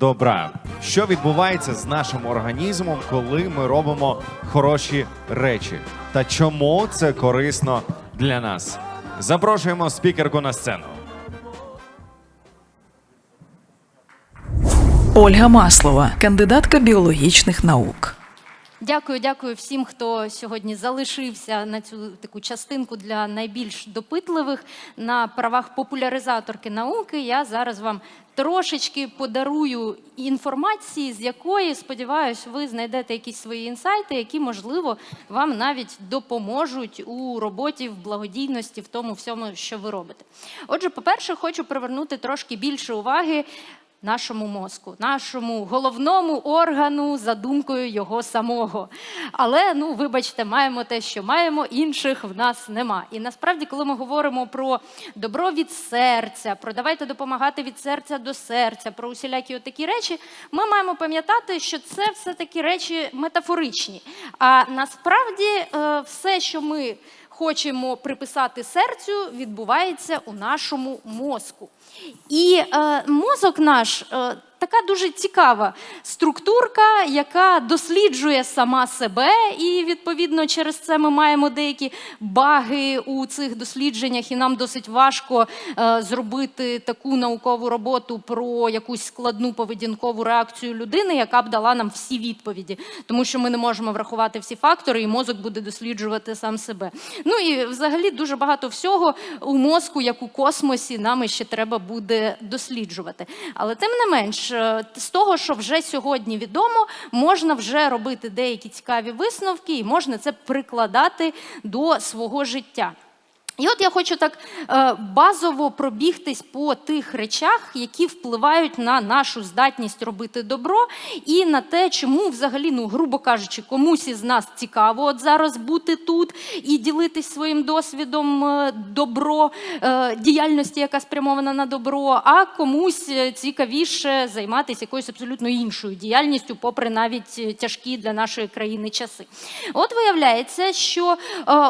добра. Що відбувається з нашим організмом, коли ми робимо хороші речі? Та чому це корисно для нас? Запрошуємо спікерку на сцену. Ольга Маслова, кандидатка біологічних наук. Дякую, дякую всім, хто сьогодні залишився на цю таку частинку для найбільш допитливих на правах популяризаторки науки. Я зараз вам трошечки подарую інформації, з якої, сподіваюсь, ви знайдете якісь свої інсайти, які, можливо, вам навіть допоможуть у роботі в благодійності, в тому всьому, що ви робите. Отже, по-перше, хочу привернути трошки більше уваги нашому мозку, нашому головному органу за думкою його самого. Але ну, вибачте, маємо те, що маємо, інших в нас нема. І насправді, коли ми говоримо про добро від серця, про давайте допомагати від серця до серця, про усілякі отакі речі, ми маємо пам'ятати, що це все такі речі метафоричні. А насправді е, все, що ми хочемо приписати серцю, відбувається у нашому мозку. І е, мозок наш е, така дуже цікава структурка, яка досліджує сама себе, і відповідно через це ми маємо деякі баги у цих дослідженнях, і нам досить важко е, зробити таку наукову роботу про якусь складну поведінкову реакцію людини, яка б дала нам всі відповіді, тому що ми не можемо врахувати всі фактори, і мозок буде досліджувати сам себе. Ну і взагалі дуже багато всього у мозку, як у космосі, нам ще треба буде досліджувати. Але тим не менш, е, з того, що вже сьогодні відомо, можна вже робити деякі цікаві висновки, і можна це прикладати до свого життя. І от я хочу так е, базово пробігтись по тих речах, які впливають на нашу здатність робити добро, і на те, чому взагалі, ну грубо кажучи, комусь із нас цікаво от зараз бути тут і ділитись своїм досвідом е, добро, е, діяльності, яка спрямована на добро, а комусь цікавіше займатися якоюсь абсолютно іншою діяльністю, попри навіть тяжкі для нашої країни часи. От виявляється, що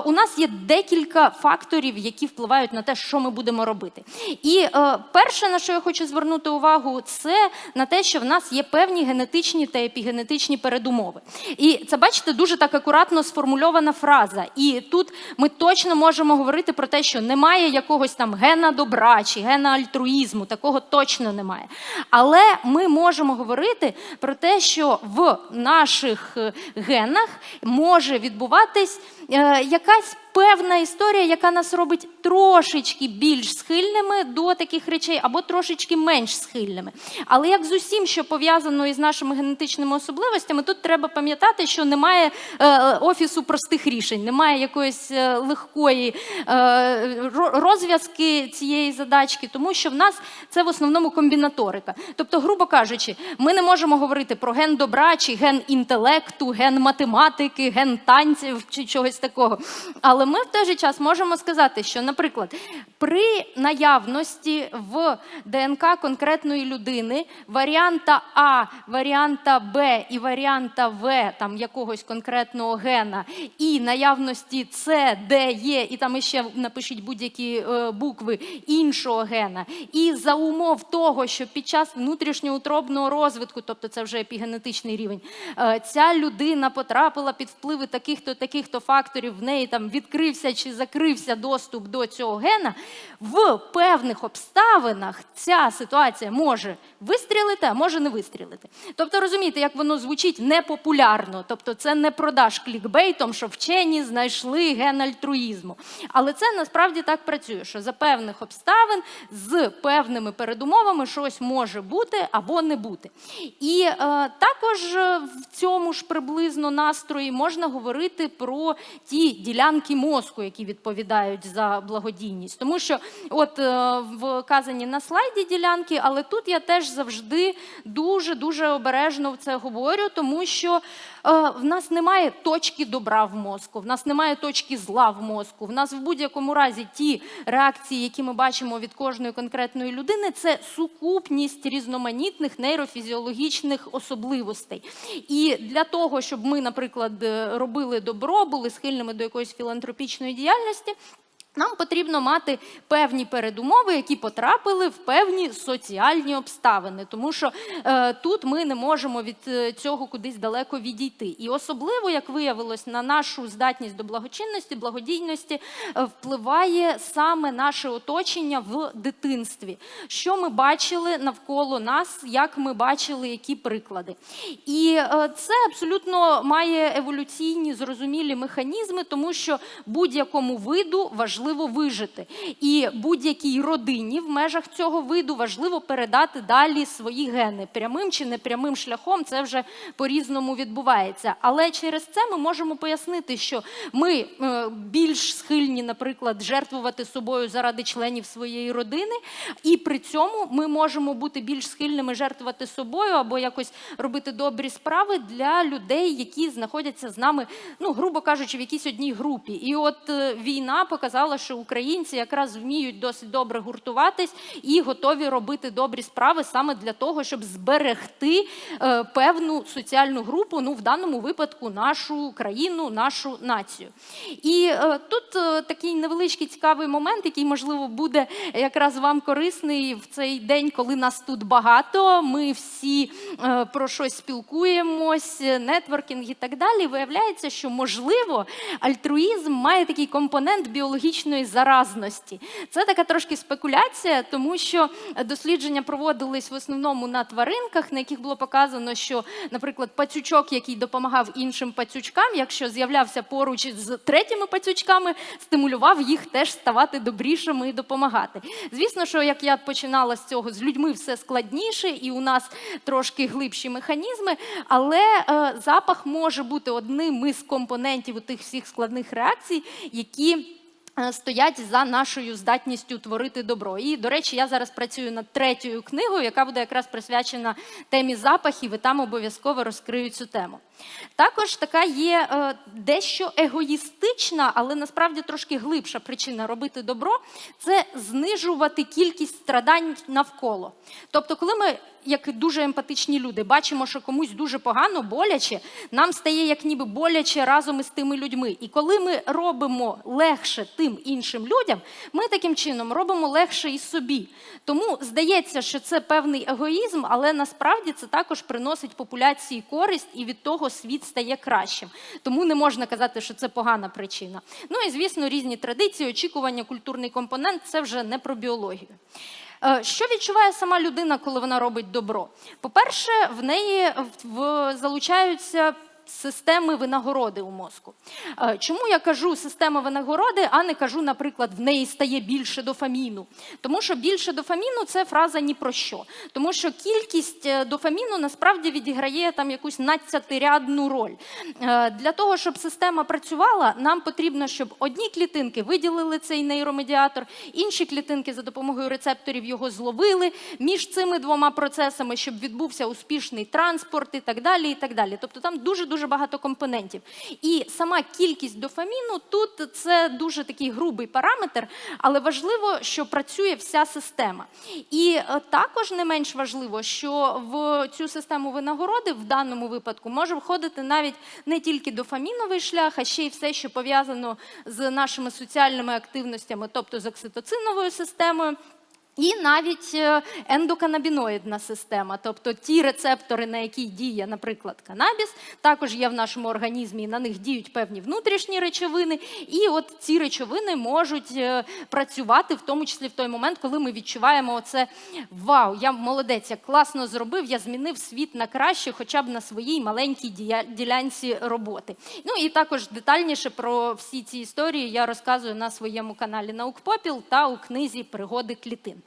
у нас є декілька факторів, які впливають на те, що ми будемо робити. І е, перше, на що я хочу звернути увагу, це на те, що в нас є певні генетичні та епігенетичні передумови. І це, бачите, дуже так акуратно сформульована фраза. І тут ми точно можемо говорити про те, що немає якогось там гена добра чи гена альтруїзму, такого точно немає. Але ми можемо говорити про те, що в наших е, генах може відбуватись е, якась певна історія, яка нас робить трошечки більш схильними до таких речей, або трошечки менш схильними. Але як з усім, що пов'язано із нашими генетичними особливостями, тут треба пам'ятати, що немає е, офісу простих рішень, немає якоїсь е, легкої е, розв'язки цієї задачки, тому що в нас це в основному комбінаторика. Тобто, грубо кажучи, ми не можемо говорити про ген добра, чи ген інтелекту, ген математики, ген танців чи чогось такого. Але ми в той же час можемо сказати, що, наприклад, при наявності в ДНК конкретної людини варіанта А, варіанта Б і варіанта В там якогось конкретного гена, і наявності С, Д, Є, і там іще напишіть будь-які е, букви іншого гена. І за умов того, що під час внутрішньоутробного розвитку, тобто це вже епігенетичний рівень, е, ця людина потрапила під впливи таких-то таких-то факторів, в неї там відкрився чи закрився доступ до цього гена, в певних обставинах ця ситуація може вистрілити, а може не вистрілити. Тобто, розумієте, як воно звучить непопулярно. Тобто, це не продаж клікбейтом, що вчені знайшли ген альтруїзму. Але це насправді так працює, що за певних обставин з певними передумовами щось може бути або не бути. І е, також е, в цьому ж приблизно настрої можна говорити про ті ділянки мозку, які відповідають за благодійність. Тому що, от е, вказані на слайді ділянки, але тут я теж завжди дуже дуже обережно в це говорю, тому що в нас немає точки добра в мозку, в нас немає точки зла в мозку. В нас в будь-якому разі ті реакції, які ми бачимо від кожної конкретної людини, це сукупність різноманітних нейрофізіологічних особливостей. І для того, щоб ми, наприклад, е, робили добро, були схильними до якоїсь філантропічної діяльності. Нам потрібно мати певні передумови, які потрапили в певні соціальні обставини, тому що е, тут ми не можемо від е, цього кудись далеко відійти. І особливо, як виявилось, на нашу здатність до благочинності, благодійності е, впливає саме наше оточення в дитинстві. Що ми бачили навколо нас, як ми бачили, які приклади. І е, це абсолютно має еволюційні зрозумілі механізми, тому що будь-якому виду важливо вижити. І будь-якій родині в межах цього виду важливо передати далі свої гени. Прямим чи непрямим шляхом це вже по-різному відбувається. Але через це ми можемо пояснити, що ми е, більш схильні, наприклад, жертвувати собою заради членів своєї родини, і при цьому ми можемо бути більш схильними жертвувати собою або якось робити добрі справи для людей, які знаходяться з нами, ну грубо кажучи, в якійсь одній групі. І от е, війна показала, що українці якраз вміють досить добре гуртуватись і готові робити добрі справи саме для того, щоб зберегти е, певну соціальну групу, ну в даному випадку нашу країну, нашу націю. І е, тут е, такий невеличкий цікавий момент, який можливо буде якраз вам корисний в цей день, коли нас тут багато. Ми всі про щось спілкуємось, нетворкінг і так далі. Виявляється, що можливо альтруїзм має такий компонент біологічної заразності. Це така трошки спекуляція, тому що дослідження проводились в основному на тваринках, на яких було показано, що, наприклад, пацючок, який допомагав іншим пацючкам, якщо з'являвся поруч з третіми пацючками, стимулював їх теж ставати добрішими і допомагати. Звісно, що як я починала з цього, з людьми все складніше, і у нас трошки глибші механізми, але е, запах може бути одним із компонентів у тих всіх складних реакцій, які. Е, Стоять за нашою здатністю творити добро. І, до речі, я зараз працюю над третьою книгою, яка буде якраз присвячена темі запахів, і там обов'язково розкрию цю тему. Також така є е, дещо егоїстична, але насправді трошки глибша причина робити добро це знижувати кількість страдань навколо. Тобто, коли ми, як дуже емпатичні люди, бачимо, що комусь дуже погано, боляче, нам стає як ніби боляче разом із тими людьми. І коли ми робимо легше тим іншим людям, ми таким чином робимо легше і собі. Тому здається, що це певний егоїзм, але насправді це також приносить популяції користь, і від того світ стає кращим. Тому не можна казати, що це погана причина. Ну і звісно, різні традиції, очікування, культурний компонент це вже не про біологію. Е, Що відчуває сама людина, коли вона робить добро? По-перше, в неї залучаються системи винагороди у мозку. Е, Чому я кажу система винагороди, а не кажу, наприклад, в неї стає більше дофаміну? Тому що більше дофаміну це фраза ні про що. Тому що кількість е, дофаміну насправді відіграє там якусь надцятирядну роль. Е, Для того, щоб система працювала, нам потрібно, щоб одні клітинки виділили цей нейромедіатор, інші клітинки за допомогою рецепторів його зловили. Між цими двома процесами, щоб відбувся успішний транспорт і так далі. і так далі. Тобто там дуже дуже багато компонентів. І сама кількість дофаміну тут це дуже такий грубий параметр, але важливо, що працює вся система. І е, також не менш важливо, що в цю систему винагороди в даному випадку може входити навіть не тільки дофаміновий шлях, а ще й все, що пов'язано з нашими соціальними активностями, тобто з окситоциновою системою. І навіть е, ендоканабіноїдна система, тобто ті рецептори, на які діє, наприклад, канабіс, також є в нашому організмі, і на них діють певні внутрішні речовини. І от ці речовини можуть е, працювати, в тому числі в той момент, коли ми відчуваємо оце вау, я молодець, я класно зробив, я змінив світ на краще, хоча б на своїй маленькій ділянці роботи. Ну і також детальніше про всі ці історії я розказую на своєму каналі Наукпопіл та у книзі Пригоди клітин.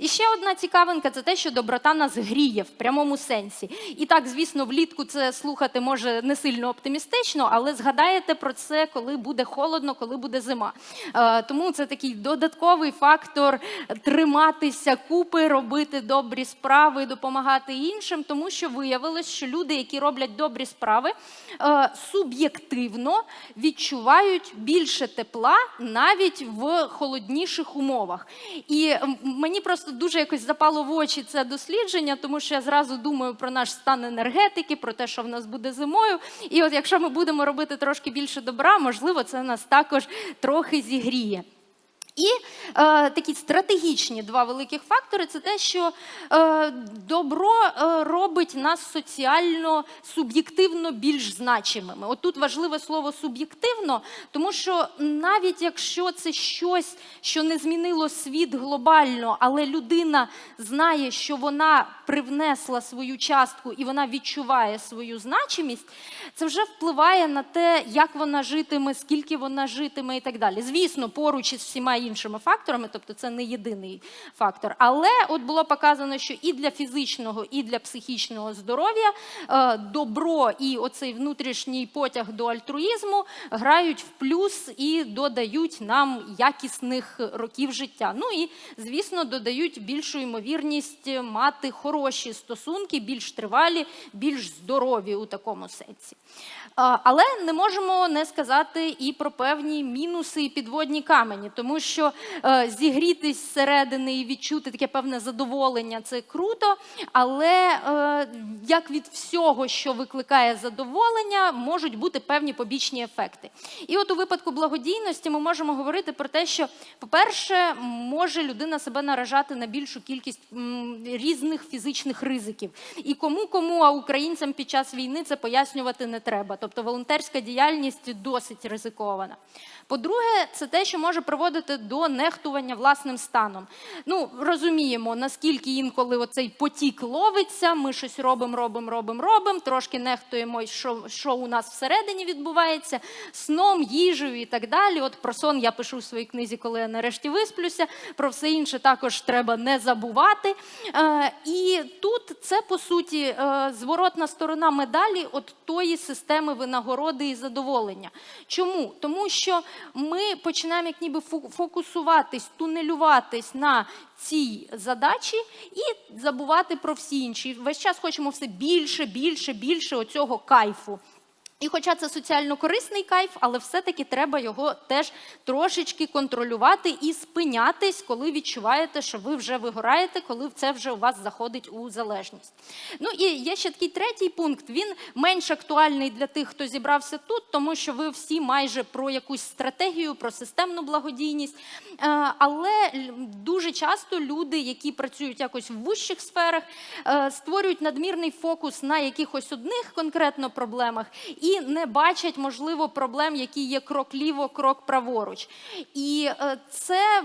І ще одна цікавинка це те, що доброта нас гріє в прямому сенсі. І так, звісно, влітку це слухати може не сильно оптимістично, але згадаєте про це, коли буде холодно, коли буде зима. Е, тому це такий додатковий фактор триматися купи, робити добрі справи, допомагати іншим, тому що виявилось, що люди, які роблять добрі справи, е, суб'єктивно відчувають більше тепла навіть в холодніших умовах. І мені просто дуже якось запало в очі це дослідження, тому що я зразу думаю про наш стан енергетики, про те, що в нас буде зимою. І от якщо ми будемо робити трошки більше добра, можливо, це нас також трохи зігріє. І е, такі стратегічні два великих фактори це те, що е, добро е, робить нас соціально суб'єктивно більш значимими. От тут важливе слово суб'єктивно, тому що навіть якщо це щось, що не змінило світ глобально, але людина знає, що вона привнесла свою частку і вона відчуває свою значимість, це вже впливає на те, як вона житиме, скільки вона житиме і так далі. Звісно, поруч із всіма іншими факторами, тобто це не єдиний фактор. Але от було показано, що і для фізичного, і для психічного здоров'я е, добро і оцей внутрішній потяг до альтруїзму грають в плюс і додають нам якісних років життя. Ну і звісно, додають більшу ймовірність мати хороші стосунки, більш тривалі, більш здорові у такому сенсі. Але не можемо не сказати і про певні мінуси і підводні камені, тому що е, зігрітись зсередини і відчути таке певне задоволення це круто, але е, як від всього, що викликає задоволення, можуть бути певні побічні ефекти. І от у випадку благодійності ми можемо говорити про те, що, по-перше, може людина себе наражати на більшу кількість різних фізичних ризиків. І кому кому, а українцям під час війни це пояснювати не треба. Тобто волонтерська діяльність досить ризикована. По-друге, це те, що може приводити до нехтування власним станом. Ну, розуміємо, наскільки інколи оцей потік ловиться, ми щось робимо, робимо, робимо, робимо, трошки нехтуємо, що, що у нас всередині відбувається, сном, їжею і так далі. От про сон я пишу в своїй книзі, коли я нарешті висплюся. Про все інше також треба не забувати. Е, і тут це по суті е, зворотна сторона медалі от тої системи винагороди і задоволення. Чому? Тому що ми починаємо як ніби фокусуватись, тунелюватись на цій задачі і забувати про всі інші. Весь час хочемо все більше, більше, більше оцього кайфу. І хоча це соціально корисний кайф, але все-таки треба його теж трошечки контролювати і спинятись, коли відчуваєте, що ви вже вигораєте, коли це вже у вас заходить у залежність. Ну і є ще такий третій пункт. Він менш актуальний для тих, хто зібрався тут, тому що ви всі майже про якусь стратегію, про системну благодійність. Е, Але дуже часто люди, які працюють якось в вищих сферах, е, створюють надмірний фокус на якихось одних конкретно проблемах і не бачать, можливо, проблем, які є крок ліво, крок праворуч. І е, це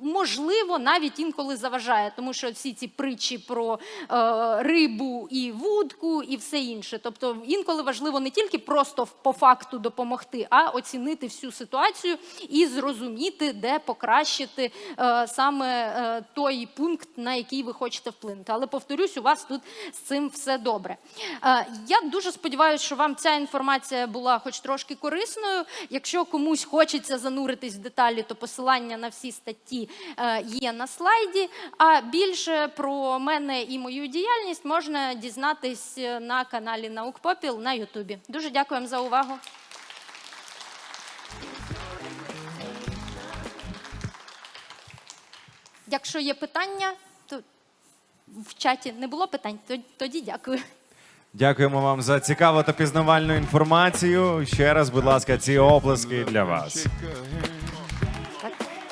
можливо навіть інколи заважає, тому що всі ці притчі про е, рибу і вудку, і все інше. Тобто інколи важливо не тільки просто по факту допомогти, а оцінити всю ситуацію і зрозуміти, де покращити е, саме той пункт, на який ви хочете вплинути. Але повторюсь, у вас тут з цим все добре. Я дуже сподіваюся, що вам ця інформація була хоч трошки корисною. Якщо комусь хочеться зануритись в деталі, то посилання на всі статті е, є на слайді. А більше про мене і мою діяльність можна дізнатись е, на каналі Наукпопіл на Ютубі. Дуже дякую вам за увагу. Якщо є питання, то в чаті не було питань, тоді дякую. Дякуємо вам за цікаву та пізнавальну інформацію. Ще раз, будь ласка, ці оплески для вас.